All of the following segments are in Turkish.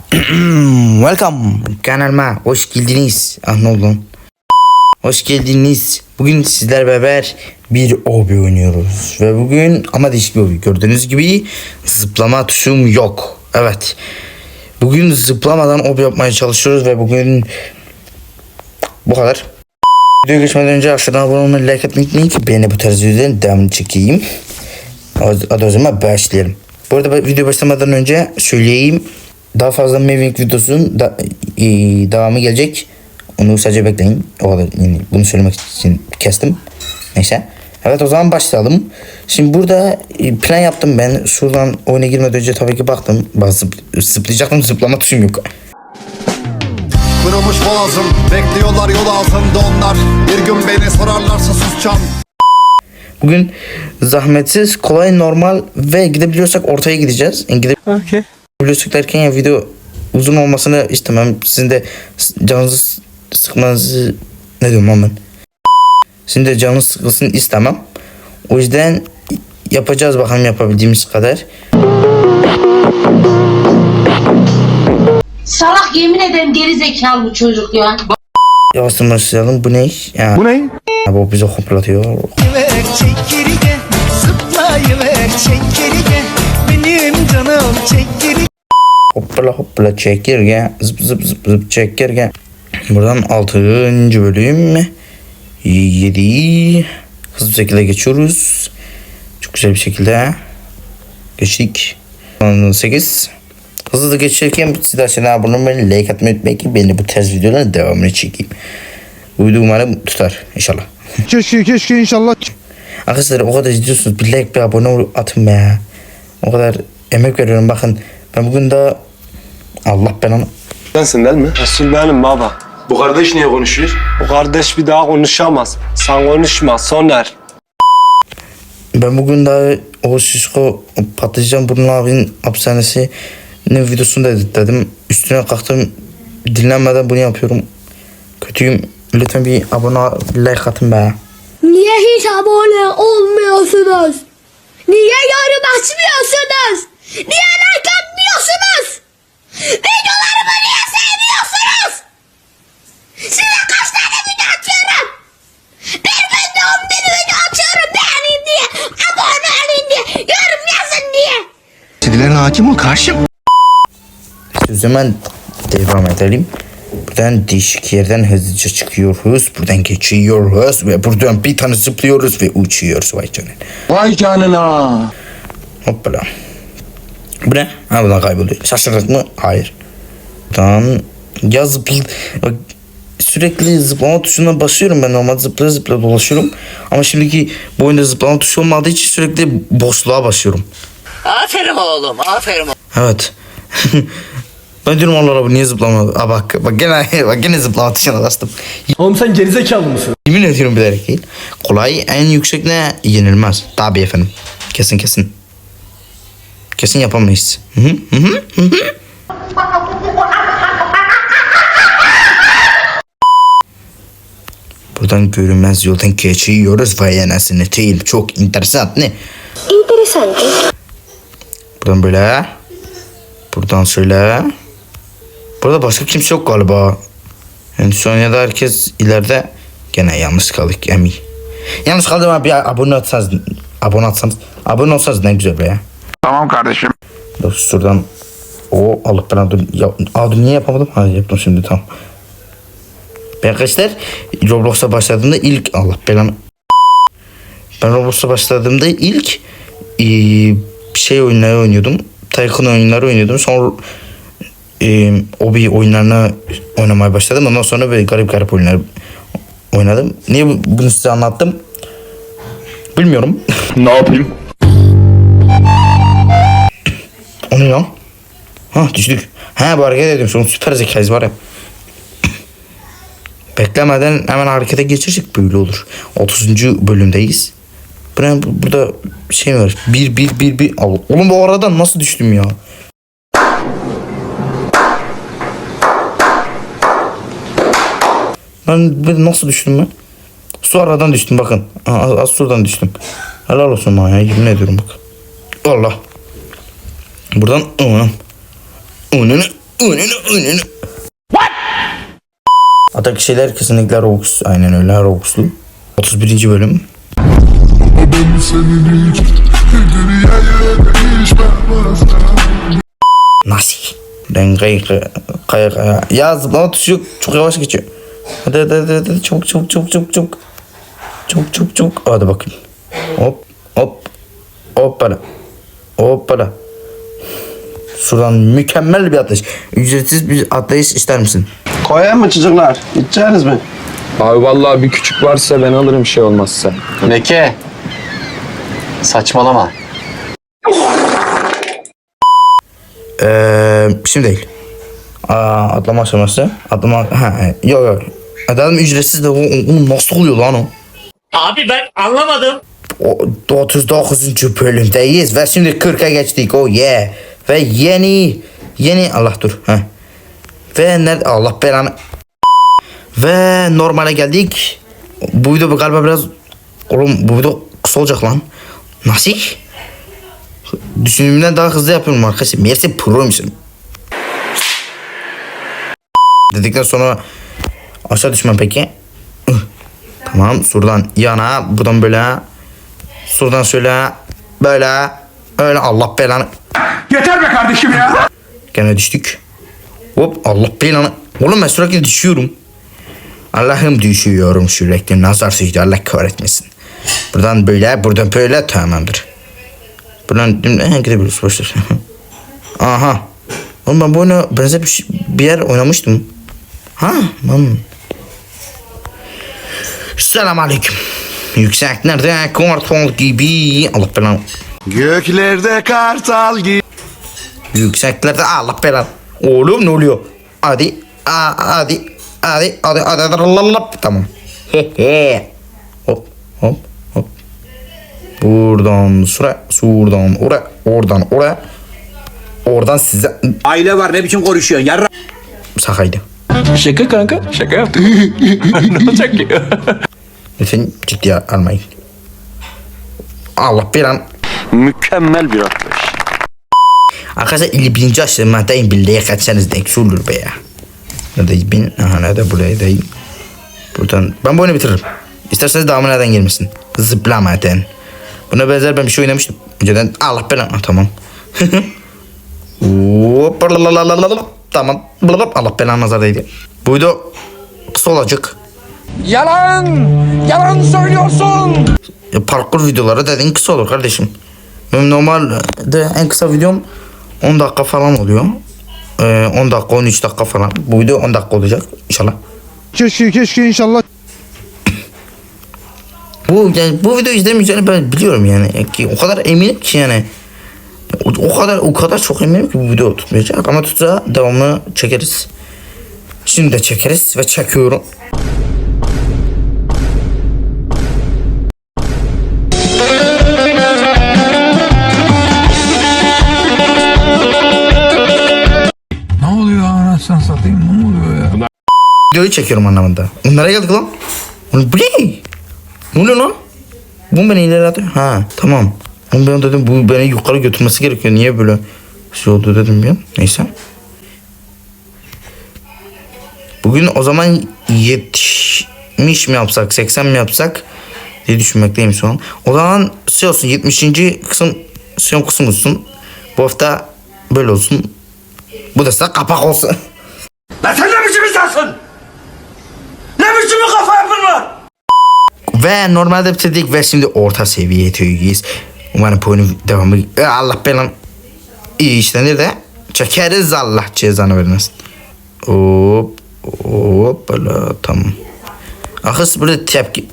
Welcome kanalıma hoş geldiniz. Ah ne oldu? Hoş geldiniz. Bugün sizler beraber bir obi oynuyoruz. Ve bugün ama değişik bir obi. Gördüğünüz gibi zıplama tuşum yok. Evet. Bugün zıplamadan obi yapmaya çalışıyoruz ve bugün bu kadar. Videoya geçmeden önce aşağıdan abone olmayı, like atmayı unutmayın ki de bu tarz videoların devamını çekeyim. Hadi o zaman başlayalım. Bu arada video başlamadan önce söyleyeyim. Daha fazla Maving videosunun da, e, devamı gelecek. Onu sadece bekleyin. O kadar yani bunu söylemek için kestim. Neyse. Evet o zaman başlayalım. Şimdi burada e, plan yaptım ben. Şuradan oyuna girmeden önce tabii ki baktım. Bak zıp- zıplayacaktım zıplama tuşum yok. Kırılmış boğazım Bekliyorlar yol altında onlar Bir gün beni sorarlarsa susacağım Bugün zahmetsiz, kolay, normal ve gidebiliyorsak ortaya gideceğiz. Yani gidebiliyorsak derken ya video uzun olmasını istemem. Sizin de canınızı sıkmanızı ne diyorum lan ben? Sizin de canınız sıkılsın istemem. O yüzden yapacağız bakalım yapabildiğimiz kadar. Salak yemin ederim geri zekalı bu çocuk ya. Yavaştan başlayalım. Bu ne? Ya, Bu ne? bu bizi hoplatıyor. ver çekirge Zıplayıver çekirge Benim canım çekirge Hoppala hoppala çekirge zıp zıp zıp zıp çekirge. Buradan 6. bölüm 7 hızlı bir şekilde geçiyoruz. Çok güzel bir şekilde geçtik. 8 Hızlı da geçerken siz de aşağıdan abone olmayı, like atmayı unutmayın ki ben de bu tarz videoların devamını çekeyim. Bu video umarım tutar inşallah. Keşke keşke inşallah Arkadaşlar o kadar izliyorsunuz bir like bir abone atın be ya. O kadar emek veriyorum bakın. Ben bugün daha Allah ben onu Sensin değil mi? Resul benim baba. Bu kardeş niye konuşuyor? Bu kardeş bir daha konuşamaz. Sen konuşma Soner. Ben bugün daha o şişko patlıcan burnu abinin hapishanesinin videosunu da editledim. Üstüne kalktım dinlenmeden bunu yapıyorum. Kötüyüm. Lütfen bir abone bir like atın be. Niye hiç abone olmuyorsunuz? Niye yorum açmıyorsunuz? Niye like atmıyorsunuz? Videolarımı niye sevmiyorsunuz? Size kaç tane video atıyorum? Bir günde on bin video atıyorum beğenin diye, abone olun diye, yorum yazın diye. Kedilerin hakim ol karşım zaman devam edelim. Buradan değişik yerden hızlıca çıkıyoruz. Buradan geçiyoruz ve buradan bir tane zıplıyoruz ve uçuyoruz. Vay canına. Vay canına Hoppala. Bu ne? Ha buradan kayboluyor. Şaşırdık mı? Hayır. Buradan ya zıpl... Sürekli zıplama tuşuna basıyorum ben normalde zıplaya zıplaya dolaşıyorum. Ama şimdiki bu oyunda zıplama tuşu olmadığı için sürekli boşluğa basıyorum. Aferin oğlum aferin Evet. ben diyorum Allah bu niye zıplamadı? Aa bak bak gene bak gene zıplama tuşuna bastım. Oğlum sen gerizekalı mısın? Yemin ediyorum bilerek değil. Kolay en yüksek ne? Yenilmez. Tabii efendim. Kesin kesin. Kesin yapamayız. Hı hı hı hı hı. Buradan görünmez yoldan geçiyoruz vay anasını değil. Çok enteresan ne? Interesante. Buradan böyle. Buradan şöyle. Burada başka kimse yok galiba. Yani Sonya'da herkes ileride. Gene yalnız kaldık emi. Yalnız kaldım abi abone atsanız. Abone atsanız. Abone olsanız ne güzel be ya. Tamam kardeşim Dur şuradan. O alıp ben adım. Ya, adım niye yapamadım? Ha yaptım şimdi tamam. Ben arkadaşlar Roblox'a başladığımda ilk Allah belanı. Ben Roblox'a başladığımda ilk eee, şey oyunları oynuyordum. Tycoon oyunları oynuyordum. Sonra eee obi oyunlarına oynamaya başladım. Ondan sonra böyle garip garip oyunlar oynadım. Niye bu- bunu size anlattım? Bilmiyorum. Ne yapayım? O ne lan? Ha düştük. Ha bu hareket ediyorum. Şu süper zekayız var ya. Beklemeden hemen harekete geçirsek böyle olur. 30. bölümdeyiz. Bu ne? Bu- Burada şey var? Bir bir bir bir. Oğlum bu aradan nasıl düştüm ya? Ben, ben nasıl düştüm ben? Su aradan düştüm bakın. Az, az şuradan düştüm. Helal olsun bana ya. Yemin ediyorum bak. Allah. Buradan. Onun. önünü önünü. What? Atak şeyler kesinlikle Robux. Aynen öyle Robux'lu. 31. bölüm. Nasıl? Ben kay kay kay kay. Ya zıplama tuşu. Çok yavaş geçiyor. Hadi hadi hadi hadi. Çabuk çabuk çabuk çabuk çabuk. Çabuk çabuk çabuk. Hadi bakayım. Hop hop. Hoppala. Hoppala. Şuradan mükemmel bir atlayış. Ücretsiz bir atlayış ister misin? Koyayım mı çocuklar? Gideceğiniz mi? Abi vallahi bir küçük varsa ben alırım şey olmazsa. Leke. Saçmalama. Ee, şimdi değil. Aa, atlama aşaması. Atlama... Ha, yok yok. Adam ücretsiz de o, o nasıl oluyor lan o? Abi ben anlamadım. O 39. bölümdeyiz ve şimdi 40'a geçtik. Oh yeah. Ve yeni yeni Allah dur. Heh. Ve nerede Allah belanı. Ve normale geldik. Bu video galiba biraz oğlum bu video kısa olacak lan. Nasıl? Düşündüğümden daha hızlı yapıyorum arkadaşlar. Meğerse pro'ymuşum. Dedikten sonra aşağı düşmem peki. Tamam şuradan yana buradan böyle Şuradan şöyle böyle öyle Allah belanı. Yeter be kardeşim ya. Gene düştük. Hop Allah belanı. Oğlum ben sürekli düşüyorum. Allah'ım düşüyorum sürekli. Nazar sıçtı Allah kahretmesin. Buradan böyle buradan böyle tamamdır. Buradan gidebiliriz boşver. Aha. Oğlum ben bu oyunu benzer bir, şey- bir yer oynamıştım. Ha lan. Selam aleyküm. Yükseklerde kartal gibi. Allah belanı. Göklerde kartal gibi Yükseklerde Allah belanı. Oğlum ne oluyor? Hadi. Aa, hadi. Hadi. Hadi. Hadi. Hadi. Lalalap. Tamam. He he. Hop. Hop. Hop. Buradan şuraya. Şuradan oraya. Oradan oraya. Oradan size. Aile var ne biçim konuşuyorsun yarra. Sakaydı. Şaka kanka. Şaka yaptım. ne olacak ki? Lütfen ciddiye almayın. Allah belanı. Mükemmel bir atlayış. Arkadaşlar 51. aşamadayım birliğe kaçsanız denk olur be ya. Nerede bin? Aha nerede buraya değil. Buradan ben bu oyunu bitiririm. İsterseniz devamı nereden gelmesin. Zıplamadan. Buna benzer ben bir şey oynamıştım. Önceden Allah belanı. Tamam. Hop, tamam. Allah belanı nazardaydı. Bu video kısa olacak. Yalan. Yalan söylüyorsun. Parkur videoları dediğin kısa olur kardeşim. Benim normalde en kısa videom 10 dakika falan oluyor. Ee, 10 dakika 13 dakika falan. Bu video 10 dakika olacak inşallah. Keşke keşke inşallah Bu yani bu video izlemeyeceğini ben biliyorum yani ki o kadar eminim ki yani o, o kadar o kadar çok eminim ki bu video tutmayacak ama tutsa devamlı çekeriz. Şimdi de çekeriz ve çekiyorum. Anasını satayım ne oluyor ya? Videoyu çekiyorum anlamında. Onlara geldik lan. Bu ne? Ne oluyor lan? Bu beni ileri atıyor. Ha tamam. Oğlum ben dedim bu beni yukarı götürmesi gerekiyor. Niye böyle şey oldu dedim an. Neyse. Bugün o zaman 70 mi yapsak 80 mi yapsak diye düşünmekteyim şu an. O zaman şey olsun 70. kısım son kısım olsun. Bu hafta böyle olsun. Bu da size kapak olsun. Lan sen ne biçim insansın? Ne biçim bir kafa yapın var? Ve normalde bitirdik ve şimdi orta seviye tüyüyüz. Umarım bu oyunun devamı... E, Allah belanı... iyi işlenir de çekeriz Allah cezanı vermesin. Hop hop böyle tamam. Akıs burada tepki...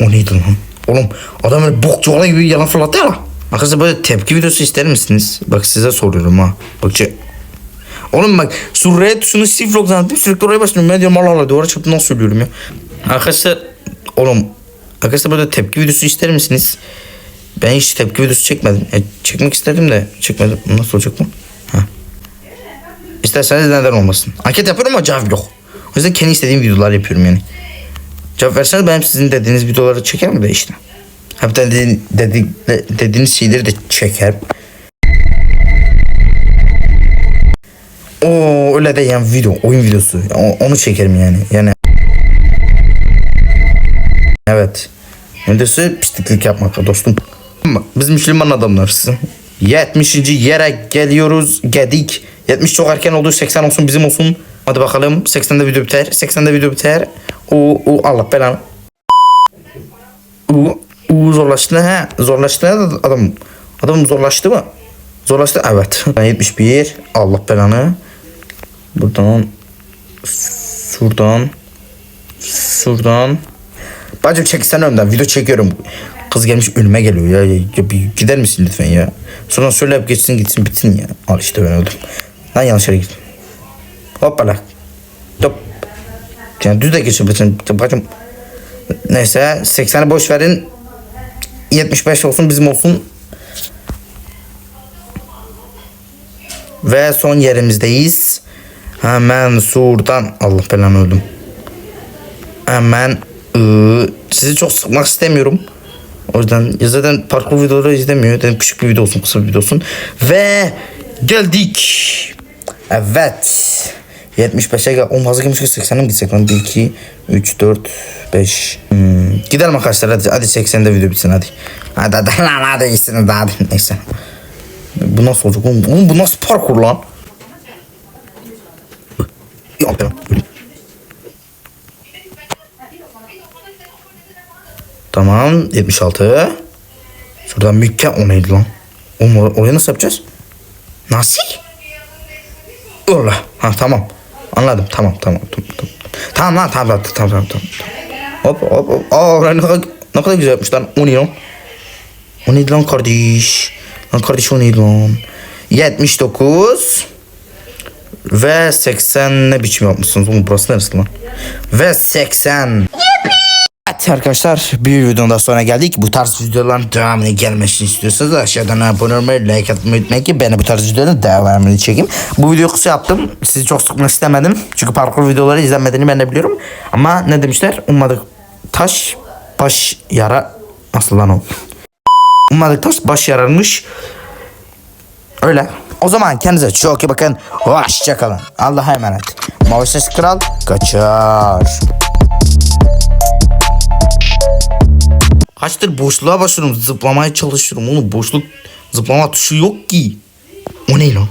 O neydi lan? Oğlum adam öyle bok çuvala gibi yalan fırlattı ya lan. Akıs böyle tepki videosu ister misiniz? Bak size soruyorum ha. Bak Oğlum bak red tuşunu shift lock zannettim sürekli oraya basıyorum. Ben diyorum Allah Allah duvara çarptı nasıl söylüyorum ya. Arkadaşlar oğlum arkadaşlar böyle tepki videosu ister misiniz? Ben hiç tepki videosu çekmedim. E, çekmek istedim de çekmedim. Nasıl olacak bu? Ha. İsterseniz neden olmasın. Anket yapıyorum ama cevap yok. O yüzden kendi istediğim videolar yapıyorum yani. Cevap verseniz ben sizin dediğiniz videoları çekerim de işte. Hatta dedi, dedi, dediğiniz şeyleri de çekerim. O öyle de yani video, oyun videosu. O- onu çekerim yani. Yani Evet. Öndesi pisliklik yapmak dostum. Biz Müslüman adamlarız. 70. yere geliyoruz. Geldik. 70 çok erken oldu. 80 olsun bizim olsun. Hadi bakalım. 80'de video biter. 80'de video biter. O, o Allah belanı. O, zorlaştı ha. Zorlaştı adam. Adam zorlaştı mı? Zorlaştı evet. 71. Allah belanı. Buradan. Şuradan. Şuradan. Bacım çek sen önden video çekiyorum. Kız gelmiş önüme geliyor ya. ya. ya bir gider misin lütfen ya? Sonra söyle yap geçsin gitsin bitsin ya. Al işte ben öldüm. Lan yanlış yere gittim. Hoppala. Top. Yani düz de geçebilirsin. Bacım. Neyse 80'i boş verin. 75 olsun bizim olsun. Ve son yerimizdeyiz. Hemen surdan. Allah belanı öldüm. Hemen ıı, sizi çok sıkmak istemiyorum. O yüzden ya zaten parkur videoları izlemiyor. Dedim küçük bir video olsun, kısa bir video olsun. Ve geldik. Evet. 75'e gel. Oğlum hazır gelmiş 80'e mi gitsek lan? 1, 2, 3, 4, 5. Hmm. Gidelim arkadaşlar hadi. Hadi 80'de video bitsin hadi. Hadi hadi lan hadi de hadi. Neyse. Bu nasıl olacak oğlum? Oğlum bu nasıl parkur lan? Ya ben Tamam 76. Şuradan mükemmel o neydi lan? Oğlum or- oraya nasıl yapacağız? Nasıl? Allah. Ha tamam. Anladım. Tamam tamam tamam. Tamam, tamam lan tamam tamam tamam tamam. tamam. Hop hop hop. Aa ne kadar, ne kadar güzel yapmış lan. O ne lan? O neydi lan kardeş? Lan kardeş o neydi lan? 79 ve 80 ne biçim yapmışsınız oğlum burası neresi lan? Ve 80 Evet arkadaşlar bir videonun daha sonra geldik. Bu tarz videoların devamını gelmesini istiyorsanız aşağıdan abone olmayı, like atmayı unutmayın ki ben bu tarz videoların devamını çekeyim. Bu videoyu kısa yaptım. Sizi çok sıkmak istemedim. Çünkü parkur videoları izlenmediğini ben de biliyorum. Ama ne demişler? Ummadık taş baş yara nasıl lan o? Ummadık taş baş yararmış. Öyle. O zaman kendinize çok iyi bakın. Hoşçakalın. Allah'a emanet. Mavi Ses Kral kaçar. Kaçtır boşluğa başlıyorum zıplamaya çalışıyorum oğlum boşluk zıplama tuşu yok ki. O ne lan?